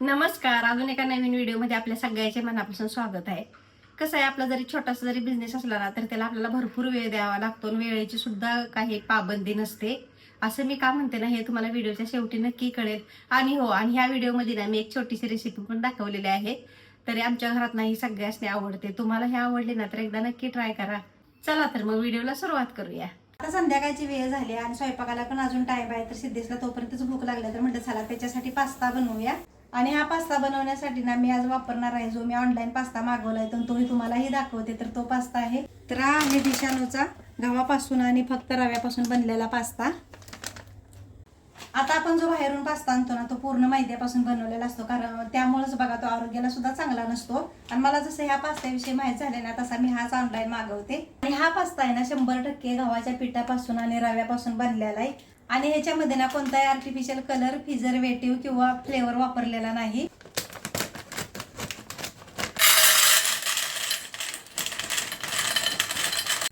नमस्कार. अजून एका नवीन व्हिडिओमध्ये आपल्या सगळ्याचे मनापासून स्वागत आहे. कसं आहे आपला जरी छोटासा जरी बिझनेस असला ना तर त्याला आपल्याला भरपूर वेळ द्यावा लागतो आणि वेळेची सुद्धा काही पाबंदी नसते. असं मी का म्हणते ना हे तुम्हाला व्हिडिओच्या शेवटी नक्की कळेल. आणि हो आणि ह्या व्हिडिओमध्ये ना मी एक छोटीशी रेसिपी पण दाखवलेली आहे. तरी आमच्या घरात नाही सगळ्यासने आवडते. तुम्हाला हे आवडले ना तर एकदा नक्की ट्राय करा. चला तर मग व्हिडिओला सुरुवात करूया. आता संध्याकाळची वेळ झाली आणि स्वयंपाकाला पण अजून टाईम आहे तर सिद्धेशला तोपर्यंतच भूक लागल्या तर म्हटलं चला त्याच्यासाठी पास्ता बनवूया. आणि हा पास्ता बनवण्यासाठी ना मी आज वापरणार आहे जो मी ऑनलाईन पास्ता मागवलाय तर तोही तुम्हालाही दाखवते. तर तो पास्ता आहे. तर हा आहे दिशानूचा गव्हापासून आणि फक्त रव्यापासून बनलेला पास्ता आता आपण जो बाहेरून पास्ता आणतो ना तो पूर्ण मैद्यापासून बनवलेला असतो. कारण त्यामुळेच बघा तो आरोग्याला सुद्धा चांगला नसतो. आणि मला जसं ह्या पास्त्याविषयी माहीत झाले ना तसा मी हाच ऑनलाईन मागवते. आणि हा पास्ता आहे ना शंभर टक्के गव्हाच्या पिठापासून आणि रव्यापासून बनलेला आहे. आणि ह्याच्यामध्ये ना कोणताही आर्टिफिशियल कलर फिजरवेटिव्ह किंवा फ्लेवर वापरलेला नाही.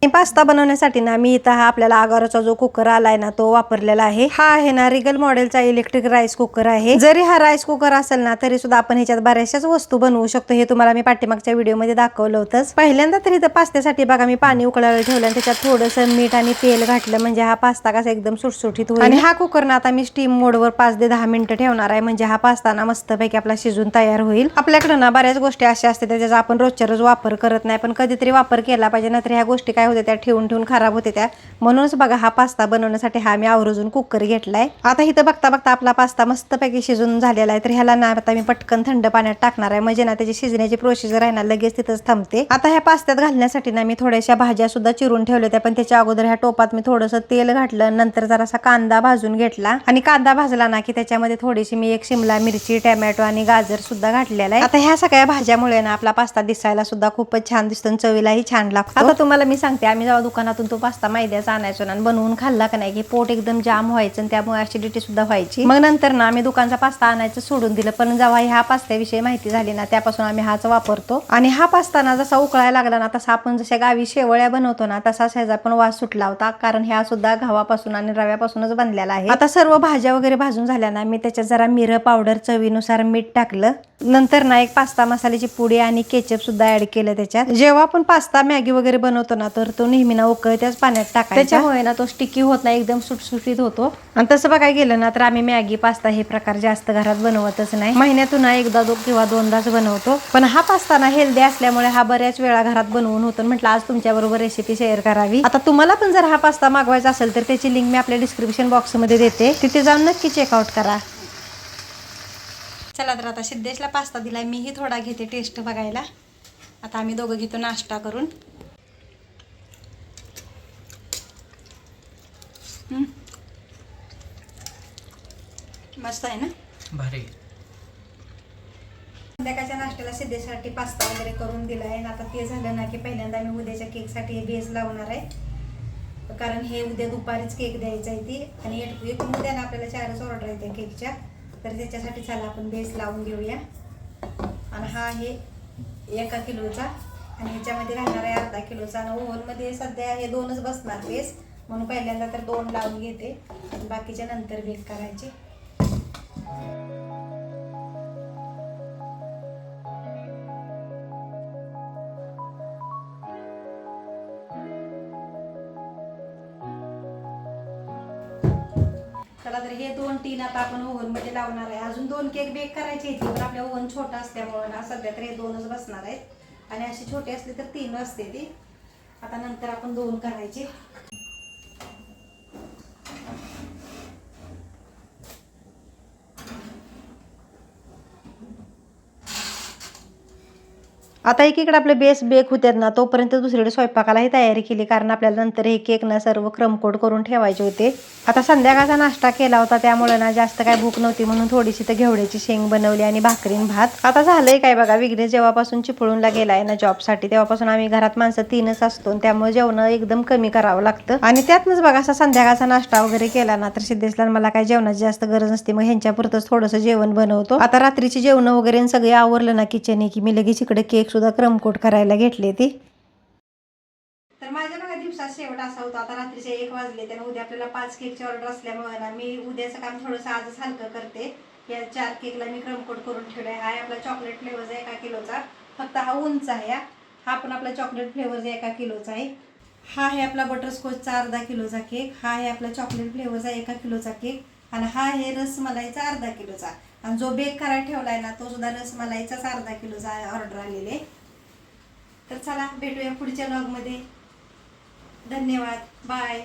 पास्ता बनवण्यासाठी ना मी इथं हा आपल्याला आगाराचा जो कुकर आलाय ना तो वापरलेला आहे. हा आहे ना रिगल मॉडेलचा इलेक्ट्रिक राईस कुकर आहे. जरी हा राईस कुकर असेल ना तरी सुद्धा आपण ह्याच्यात बऱ्याचशाच वस्तू बनवू शकतो. हे तुम्हाला मी पाठीमागच्या व्हिडिओमध्ये दाखवलं होतंच पहिल्यांदा तरी इथं पास्त्यासाठी बघा मी पाणी उकळायला ठेवलं आणि त्याच्यात थोडंसं मीठ आणि तेल घातलं. म्हणजे हा पास्ता कसा एकदम सुटसुटीत होईल. आणि हा कुकर ना आता मी स्टीम मोडवर पाच ते दहा मिनिटं ठेवणार आहे. म्हणजे हा पास्ता ना मस्तपैकी आपला शिजून तयार होईल. आपल्याकडे ना बऱ्याच गोष्टी अशा असतात त्याचा आपण रोजच्या रोज वापर करत नाही. पण कधीतरी वापर केला पाहिजे नाहीतर ह्या गोष्टी काय होत्या त्या ठेवून ठेवून खराब होते त्या. म्हणूनच बघा हा पास्ता बनवण्यासाठी हा मी आवर्जून कुकर घेतलाय. आता इथं बघता बघता आपला पास्ता मस्तपैकी शिजून झालेला आहे. तर ह्याला ना आता मी पटकन थंड पाण्यात टाकणार आहे. म्हणजे ना त्याची शिजण्याची प्रोसिजर आहे ना लगेच तिथंच थांबते. आता ह्या पास्त्यात घालण्यासाठी ना मी थोड्याशा भाज्या सुद्धा चिरून ठेवल्या होत्या. पण त्याच्या अगोदर ह्या टोपात मी थोडंसं तेल घातलं. नंतर जरासा कांदा भाजून घेतला. आणि कांदा भाजला ना की त्याच्यामध्ये थोडीशी मी एक शिमला मिरची टॅमॅटो आणि गाजर सुद्धा घातलेला आहे. आता ह्या सगळ्या भाज्यामुळे ना आपला पास्ता दिसायला सुद्धा खूपच छान दिसतो चवीलाही छान लागतो. आता तुम्हाला मी सांगते आम्ही जेव्हा दुकानातून तो पास्ता मैद्याचा आणायचो ना आणि बनवून खाल्ला का नाही की पोट एकदम जाम व्हायचं आणि त्यामुळे ऍसिडिटी सुद्धा व्हायची. मग नंतर ना आम्ही दुकानचा पास्ता आणायचं सोडून दिलं. पण जेव्हा ह्या पास्त्याविषयी माहिती झाली ना त्यापासून आम्ही हाच वापरतो. आणि हा पास्ता ना जसा उकळायला लागला ना तसा आपण जशा गावी शेवळ्या बनवतो ना तसाच ह्याचा पण वास सुटला होता. कारण ह्या सुद्धा गव्हापासून आणि रव्यापासूनच बनलेला आहे. आता सर्व भाज्या वगैरे भाजून झाल्या ना मी त्याच्यात जरा मिरं पावडर चवीनुसार मीठ टाकलं. नंतर ना एक पास्ता मसाल्याची पुडी आणि केचप सुद्धा ऍड केलं त्याच्यात. जेव्हा आपण पास्ता मॅगी वगैरे बनवतो ना तर तो नेहमी ना उकळत्याच पाण्यात टाकायचा. त्याच्यामुळे ना तो स्टिकी होत नाही एकदम सुटसुटीत होतो. आणि तसं बघायला गेलं ना तर आम्ही मॅगी पास्ता हे प्रकार जास्त घरात बनवतच नाही. महिन्यातून ना एकदा दो किंवा दोनदाच बनवतो. पण हा पास्ता ना हेल्दी असल्यामुळे हा बऱ्याच वेळा घरात बनवून होतो. म्हटलं आज तुमच्या बरोबर रेसिपी शेअर करावी. आता तुम्हाला पण जर हा पास्ता मागवायचा असेल तर त्याची लिंक मी आपल्या डिस्क्रिप्शन बॉक्समध्ये देते. तिथे जाऊन नक्की चेकआउट करा. चला तर आता सिद्धेशला पास्ता दिलाय. मीही थोडा घेते टेस्ट बघायला. आता आम्ही दोघं घेतो नाश्ता करून. मस्त आहे ना? भारी. संध्याकाळच्या नाश्त्याला सिद्धेसाठी पास्ता वगैरे करून दिला आहे आता ते झालं ना की पहिल्यांदा मी उद्याच्या केकसाठी बेस लावणार आहे. कारण हे उद्या दुपारीच केक द्यायचा आहे ती. आणि एक- एकूण उद्या ना आपल्याला चारच ऑर्डर आहे त्या केकच्या. तर त्याच्यासाठी चला आपण बेस लावून घेऊया. आणि हा आहे एका किलोचा. आणि ह्याच्यामध्ये राहणार आहे अर्धा किलोचा. आणि ओव्हनमध्ये सध्या हे दोनच बसणार बेस. म्हणून पहिल्यांदा तर दोन लावून घेते. बाकीच्या नंतर बेक करायचे. तर हे दोन टीन आता आपण ओव्हनमध्ये लावणार आहे. अजून दोन केक बेक करायचे आहेत पण आपल्या ओव्हन छोटा असल्यामुळे ना सध्या तर हे दोनच बसणार आहेत. आणि अशी छोटी असली तर तीन असते ती. आता नंतर आपण दोन करायचे. आता एकीकडे आपले बेस बेक होतात ना तोपर्यंत दुसरीकडे स्वयंपाकालाही तयारी केली. कारण आपल्याला नंतर हे केक ना सर्व क्रमकोट करून ठेवायचे होते. आता संध्याकाळचा नाश्ता केला होता त्यामुळे ना जास्त काय भूक नव्हती. म्हणून थोडीशी तर घेवड्याची शेंग बनवली आणि भाकरीन भात. आता झालंय काय बघा विघ्नेश जेव्हापासून चिपळूणला गेलाय ना जॉबसाठी तेव्हापासून आम्ही घरात माणसं तीनच असतो आणि त्यामुळे जेवण एकदम कमी करावं लागतं. आणि त्यातनंच बघा असा संध्याकाळचा नाश्ता वगैरे केला ना तर सिद्धेशला मला काय जेवणाची जास्त गरज नसते. मग ह्यांच्यापुरतच थोडंसं जेवण बनवतो. आता रात्रीची जेवण वगैरे आणि सगळे आवरलं ना किचन की मी लगेच इकडे केक सुद्धा क्रमकोट करायला घेतले ते. तर माझ्या बघा दिवसात शेवट असा होता. आता रात्रीचे एक वाजले त्यानं उद्या आपल्याला पाच केकची ऑर्डर असल्यामुळे ना मी उद्याचं काम थोडंसं आजच हलकं करते. या चार केकला मी क्रमकोट करून ठेवले आहे हा आहे आपला चॉकलेट फ्लेवरचा एका किलोचा. फक्त हा उंच आहे हा. हा पण आपला चॉकलेट फ्लेवरचा एका किलोचा आहे. हा आहे आपला बटरस्कॉचचा अर्धा किलोचा केक हा आहे आपला चॉकलेट फ्लेवरचा एका किलोचा केक आणि हा हे रसमलाईचा अर्धा किलोचा. आणि जो बेक करायला ठेवलाय ना तो सुद्धा रसमलाईचाच अर्धा किलोचा ऑर्डर आलेले. तर चला भेटूया पुढच्या ब्लॉगमध्ये धन्यवाद. बाय